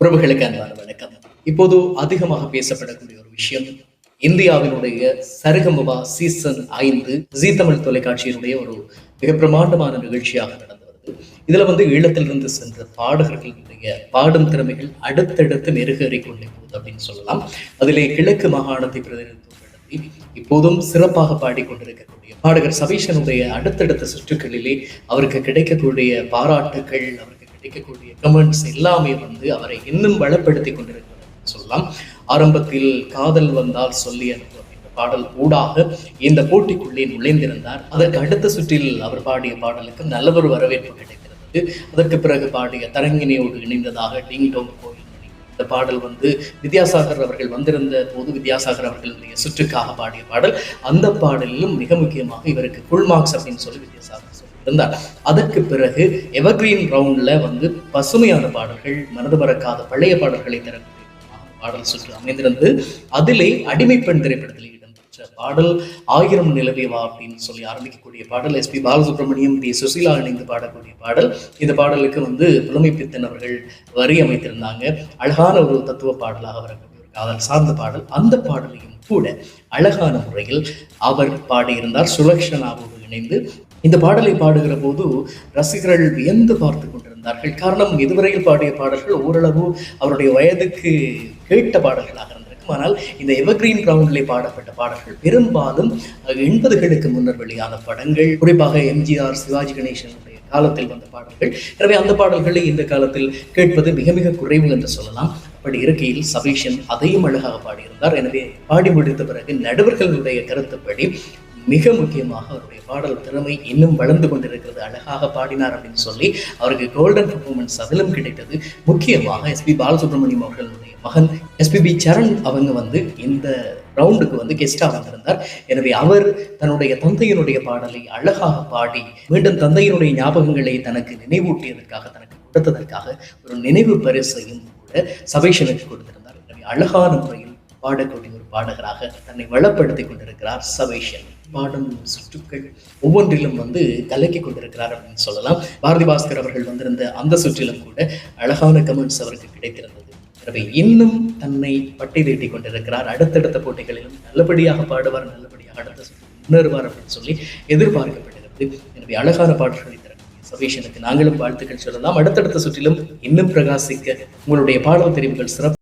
உறவுகளுக்கு அன்பான வணக்கம். இப்போது அதிகமாக பேசப்படக்கூடிய ஒரு விஷயம் இந்தியாவினுடைய சரிகமபா சீசன் ஐந்து ஜி தமிழ் தொலைக்காட்சியினுடைய ஒரு மிக பிரமாண்டமான நிகழ்ச்சியாக நடந்து வருது. இதுல வந்து ஈழத்திலிருந்து சென்ற பாடகர்களுடைய பாடும் திறமைகள் அடுத்தடுத்து நெருகேறி கொண்டே போகுது அப்படின்னு சொல்லலாம். அதிலே கிழக்கு மாகாணத்தை பிரதிநிதித்துவப்படுத்தி இப்போதும் சிறப்பாக பாடிக்கொண்டிருக்கக்கூடிய பாடகர் சபீஷனுடைய அடுத்தடுத்த சுற்றுகளிலே அவருக்கு கிடைக்கக்கூடிய பாராட்டுகள் அவர் கிடைக்கக்கூடிய கமெண்ட்ஸ் எல்லாமே வந்து அவரை இன்னும் பலப்படுத்தி கொண்டிருக்கிறது. சொல்லலாம் ஆரம்பத்தில் காதல் வந்தால் சொல்லி அனுப்பு அப்படின்ற பாடல் ஊடாக இந்த போட்டிக்குள்ளே நுழைந்திருந்தார். அதற்கு அடுத்த சுற்றில் அவர் பாடிய பாடலுக்கு நல்ல ஒரு வரவேற்பு கிடைக்கிறது அதற்கு பிறகு பாடிய தரங்கினியோடு இணைந்ததாக டிங் டோங் கோயில் இந்த பாடல் வந்து வித்யாசாகர் அவர்கள் வந்திருந்த போது வித்யாசாகர் அவர்களுடைய சுற்றுக்காக பாடிய பாடல். அந்த பாடலிலும் மிக முக்கியமாக இவருக்கு குல்மார்க்ஸ் அப்படின்னு சொல்லி வித்யாசாகர் இருந்தார் அதற்கு பிறகு எவர்கிரீன் ரவுண்ட்ல வந்து பசுமையான பாடல்கள் மனது மறக்காத பழைய பாடல்களை தரக்கூடிய பாடல் சுற்று அமைந்திருந்து அதிலே அடிமை பெண் திரைப்படத்தில் இடம்பெற்ற பாடல் ஆயிரம் நிலவேவா அப்படின்னு சொல்லி ஆரம்பிக்கக்கூடிய பாடல் எஸ்பி பாலசுப்ரமணியம் டி சுசீலா இணைந்து பாடக்கூடிய பாடல். இந்த பாடலுக்கு வந்து புலமை பித்தன் அவர்கள் வரி அமைத்திருந்தாங்க. அழகான ஒரு தத்துவ பாடலாக வரக்கூடிய ஒரு காதல் சார்ந்த பாடல். அந்த பாடலையும் கூட அழகான முறையில் அவர் பாடியிருந்தார். சுலக்ஷனாவோடு இணைந்து இந்த பாடலை பாடுகிற போது ரசிகர்கள் வியந்து பார்த்து கொண்டிருந்தார்கள். காரணம் இதுவரையில் பாடிய பாடல்கள் ஓரளவு அவருடைய வயதுக்கு கேட்ட பாடல்களாக இருந்திருக்கும். ஆனால் இந்த எவர்கிரீன் கிரவுண்டிலே பாடப்பட்ட பாடல்கள் பெரும்பாலும் எண்பதுகளுக்கு முன்னர் வெளியான படங்கள். குறிப்பாக எம்ஜிஆர் சிவாஜி கணேசனுடைய காலத்தில் வந்த பாடல்கள். எனவே அந்த பாடல்களை இந்த காலத்தில் கேட்பது மிக மிக குறைவு என்று சொல்லலாம். அப்படி இருக்கையில் சபீஷன் அதையும் அழகாக பாடியிருந்தார். எனவே பாடி முடித்த பிறகு நடுவர்களுடைய கருத்துப்படி மிக முக்கியமாக அவருடைய பாடல் திறமை இன்னும் வளர்ந்து கொண்டிருக்கிறது. அழகாக பாடினார் அப்படின்னு சொல்லி அவருக்கு கோல்டன் பர்ஃபார்மன்ஸ் அதிலும் கிடைத்தது. முக்கியமாக எஸ்பி பாலசுப்ரமணியம் அவர்களுடைய மகன் எஸ்பிபி சரண் அவங்க வந்து இந்த ரவுண்டுக்கு வந்து கெஸ்டாக வந்திருந்தார். எனவே அவர் தன்னுடைய தந்தையினுடைய பாடலை அழகாக பாடி மீண்டும் தந்தையினுடைய ஞாபகங்களை தனக்கு நினைவூட்டியதற்காக தனக்கு கொடுத்ததற்காக ஒரு நினைவு பரிசையும் கூட சபேஷனுக்கு கொடுத்திருந்தார். எனவே அழகான முறையில் பாடக்கூடிய ஒரு பாடகராக தன்னை வளப்படுத்தி கொண்டிருக்கிறார் சவேஷன். பாடும் சுற்றுக்கள் ஒவ்வொன்றிலும் வந்து கலக்கி கொண்டிருக்கிறார் அப்படின்னு சொல்லலாம். பாரதி பாஸ்கர் அவர்கள் வந்திருந்த அந்த சுற்றிலும் கூட அழகான கமெண்ட்ஸ் அவருக்கு கிடைத்திருந்தது. எனவே இன்னும் தன்னை பட்டை தீட்டிக் கொண்டிருக்கிறார். அடுத்தடுத்த போட்டிகளிலும் நல்லபடியாக பாடுவார் நல்லபடியாக அடுத்த முன்னேறுவார் அப்படின்னு சொல்லி எதிர்பார்க்கப்படுகிறது எனவே அழகான பாடல்களை சபீஷனுக்கு நாங்களும் வாழ்த்துக்கள் சொல்லலாம். அடுத்தடுத்த சுற்றிலும் இன்னும் பிரகாசிக்க உங்களுடைய பாடல் தெரிவுகள் சிறப்பு